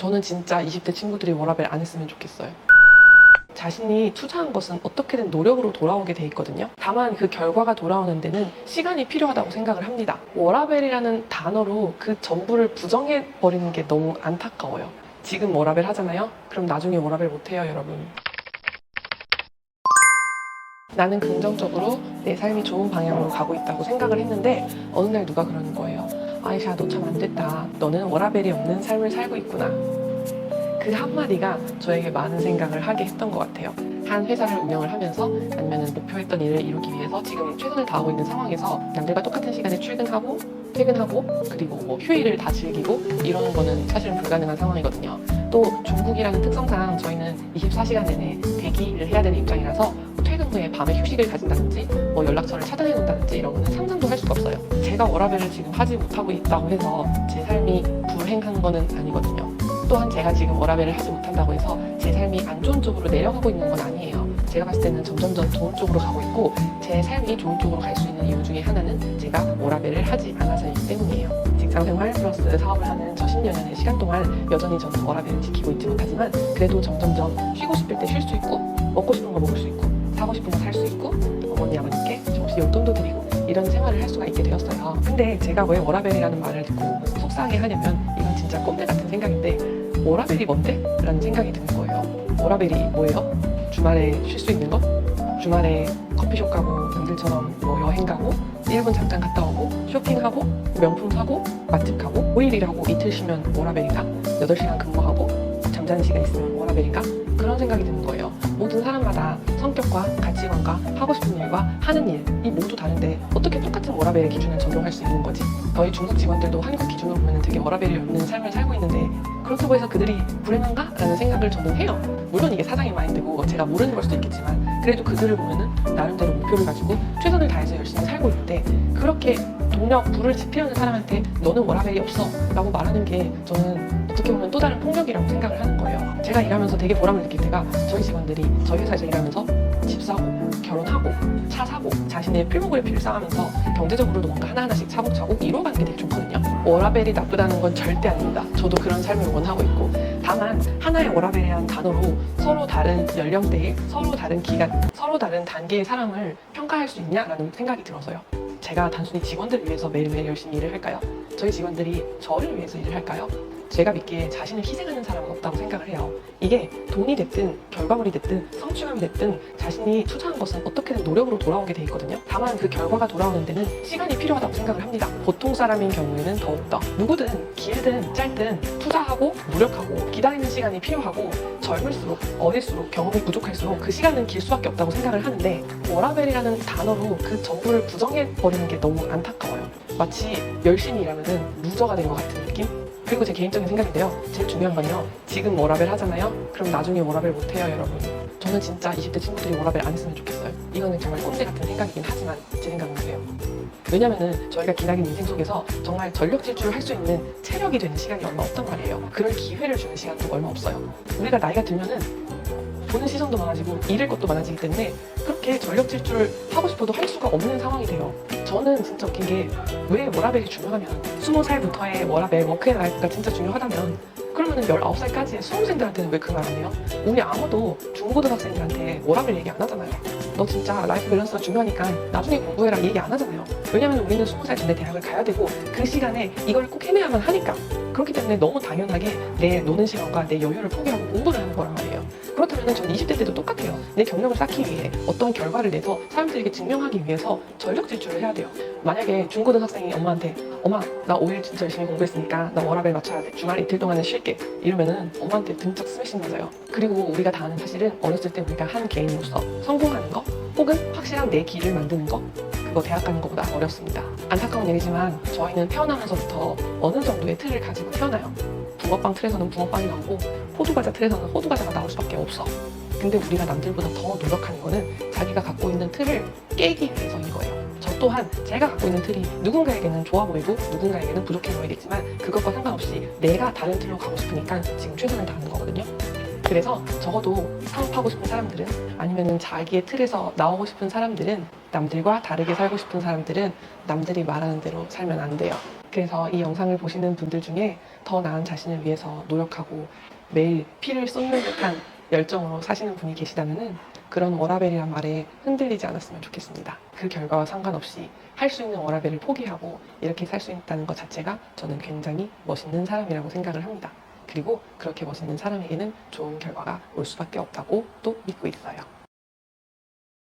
저는 진짜 20대 친구들이 워라벨 안 했으면 좋겠어요. 자신이 투자한 것은 어떻게든 노력으로 돌아오게 돼 있거든요. 다만 그 결과가 돌아오는 데는 시간이 필요하다고 생각을 합니다. 워라벨이라는 단어로 그 전부를 부정해 버리는 게 너무 안타까워요. 지금 워라벨 하잖아요? 그럼 나중에 워라벨 못 해요, 여러분. 나는 긍정적으로 내 삶이 좋은 방향으로 가고 있다고 생각을 했는데 어느 날 누가 그러는 거예요. 아이샤 너 참 안 됐다. 너는 워라벨이 없는 삶을 살고 있구나. 그 한마디가 저에게 많은 생각을 하게 했던 것 같아요. 한 회사를 운영을 하면서 아니면 목표했던 일을 이루기 위해서 지금 최선을 다하고 있는 상황에서 남들과 똑같은 시간에 출근하고 퇴근하고 그리고 뭐 휴일을 다 즐기고 이러는 거는 사실은 불가능한 상황이거든요. 또 중국이라는 특성상 저희는 24시간 내내 대기를 해야 되는 입장이라서 후에 밤에 휴식을 가진다든지 뭐 연락처를 차단해 놓는다든지 이런 거는 상상도 할 수가 없어요. 제가 워라벨을 지금 하지 못하고 있다고 해서 제 삶이 불행한 거는 아니거든요. 또한 제가 지금 워라벨을 하지 못한다고 해서 제 삶이 안 좋은 쪽으로 내려가고 있는 건 아니에요. 제가 봤을 때는 점점점 좋은 쪽으로 가고 있고 제 삶이 좋은 쪽으로 갈 수 있는 이유 중에 하나는 제가 워라벨을 하지 않아서이기 때문이에요. 직장생활 플러스 사업을 하는 저 10여 년의 시간 동안 여전히 저는 워라벨을 지키고 있지 못하지만 그래도 점점점 쉬고 싶을 때 쉴 수 있고 먹고 싶은 거 먹을 수 있고 사고 싶은 거 살 수 있고 어머니 아버님께 조금씩 용돈도 드리고 이런 생활을 할 수가 있게 되었어요. 근데 제가 왜 워라벨이라는 말을 듣고 속상해 하냐면 이건 진짜 꼰대 같은 생각인데 워라벨이 뭔데? 라는 생각이 드는 거예요. 워라벨이 뭐예요? 주말에 쉴 수 있는 것? 주말에 커피숍 가고 남들처럼 뭐 여행 가고 1분 잠깐 갔다 오고 쇼핑하고 명품 사고 맛집 가고 5일 일하고 이틀 쉬면 워라벨인가? 8시간 근무하고 잠자는 시간 있으면 워라벨인가? 그런 생각이 드는 거예요. 모든 사람마다 성격과 가치관과 하고 싶은 일과 하는 일이 모두 다른데 어떻게 똑같은 워라벨의 기준을 적용할 수 있는 거지? 저희 중국 직원들도 한국 기준으로 보면 되게 워라벨이 없는 삶을 살고 있는데 그렇다고 해서 그들이 불행한가? 라는 생각을 저는 해요. 물론 이게 사장의 마인드고 제가 모르는 걸 수도 있겠지만 그래도 그들을 보면은 나름대로 목표를 가지고 최선을 다해서 열심히 살고 있는데 그렇게 동력 불을 지피려는 사람한테 너는 워라벨이 없어 라고 말하는 게 저는 어떻게 보면 또 다른 폭력이라고 생각을 하는 거예요. 제가 일하면서 되게 보람을 느낄 때가 저희 직원들이 저희 회사에서 일하면서 집 사고 결혼하고 차 사고 자신의 필모그래 필을 쌓으면서 경제적으로도 뭔가 하나하나씩 차곡차곡 이뤄가는 게 되게 좋거든요. 워라벨이 나쁘다는 건 절대 아닙니다. 저도 그런 삶을 원하고 있고 다만 하나의 워라벨이라는 단어로 서로 다른 연령대에 서로 다른 기간 서로 다른 단계의 사람을 평가할 수 있냐라는 생각이 들어서요. 제가 단순히 직원들을 위해서 매일매일 열심히 일을 할까요? 저희 직원들이 저를 위해서 일을 할까요? 제가 믿기에 자신을 희생하는 사람은 없다고 생각을 해요. 이게 돈이 됐든 결과물이 됐든 성취감이 됐든 자신이 투자한 것은 어떻게든 노력으로 돌아오게 돼 있거든요. 다만 그 결과가 돌아오는 데는 시간이 필요하다고 생각을 합니다. 보통 사람인 경우에는 더욱더 누구든 길든 짧든 투자하고 노력하고 기다리는 시간이 필요하고 젊을수록 어릴수록 경험이 부족할수록 그 시간은 길 수밖에 없다고 생각을 하는데 워라벨이라는 단어로 그 전부를 부정해 버리는 게 너무 안타까워요. 마치 열심히 일하면은 루저가 된 것 같은 느낌? 그리고 제 개인적인 생각인데요. 제일 중요한 건요. 지금 워라벨 하잖아요. 그럼 나중에 워라벨 못해요, 여러분. 저는 진짜 20대 친구들이 워라벨 안 했으면 좋겠어요. 이거는 정말 꼰대 같은 생각이긴 하지만 제 생각은 그래요. 왜냐면은 저희가 기나긴 인생 속에서 정말 전력 질주를 할 수 있는 체력이 되는 시간이 얼마 없단 말이에요. 그럴 기회를 주는 시간도 얼마 없어요. 우리가 나이가 들면은 보는 시선도 많아지고 잃을 것도 많아지기 때문에 그렇게 전력 질주를 하고 싶어도 할 수가 없는 상황이 돼요. 저는 진짜 웃긴 게 왜 워라벨이 중요하면 20살부터의 워라벨 워크앤라이프가 진짜 중요하다면 그러면은 19살까지의 수험생들한테는 왜 그 말 안 해요? 우리 아무도 중고등학생들한테 워라벨 얘기 안 하잖아요. 너 진짜 라이프 밸런스가 중요하니까 나중에 공부해라 얘기 안 하잖아요. 왜냐면 우리는 20살 전에 대학을 가야 되고 그 시간에 이걸 꼭 해내야만 하니까. 그렇기 때문에 너무 당연하게 내 노는 시간과 내 여유를 포기하고 공부를 하는 거란 말이에요. 그렇다면 전 20대 때도 똑같아요. 내 경력을 쌓기 위해 어떤 결과를 내서 사람들에게 증명하기 위해서 전력 질주를 해야 돼요. 만약에 중고등학생이 엄마한테 엄마 나 5일 진짜 열심히 공부했으니까 나 워라벨 맞춰야 돼. 주말 이틀 동안은 쉴게. 이러면은 엄마한테 등짝 스매싱 맞아요. 그리고 우리가 다 아는 사실은 어렸을 때 우리가 한 개인으로서 성공하는 거 혹은 확실한 내 길을 만드는 거 그거 대학 가는 것보다 어렵습니다. 안타까운 얘기지만 저희는 태어나면서부터 어느 정도의 틀을 가지고 태어나요. 붕어빵 틀에서는 붕어빵이 나오고 호두과자 틀에서는 호두과자가 나올 수밖에 없어. 근데 우리가 남들보다 더 노력하는 거는 자기가 갖고 있는 틀을 깨기 위해서인 거예요. 저 또한 제가 갖고 있는 틀이 누군가에게는 좋아 보이고 누군가에게는 부족해 보이겠지만 그것과 상관없이 내가 다른 틀로 가고 싶으니까 지금 최선을 다하는 거거든요. 그래서 적어도 사업하고 싶은 사람들은 아니면은 자기의 틀에서 나오고 싶은 사람들은 남들과 다르게 살고 싶은 사람들은 남들이 말하는 대로 살면 안 돼요. 그래서 이 영상을 보시는 분들 중에 더 나은 자신을 위해서 노력하고 매일 피를 쏟는 듯한 열정으로 사시는 분이 계시다면 그런 워라벨이란 말에 흔들리지 않았으면 좋겠습니다. 그 결과와 상관없이 할 수 있는 워라벨을 포기하고 이렇게 살 수 있다는 것 자체가 저는 굉장히 멋있는 사람이라고 생각을 합니다. 그리고 그렇게 멋있는 사람에게는 좋은 결과가 올 수밖에 없다고 또 믿고 있어요.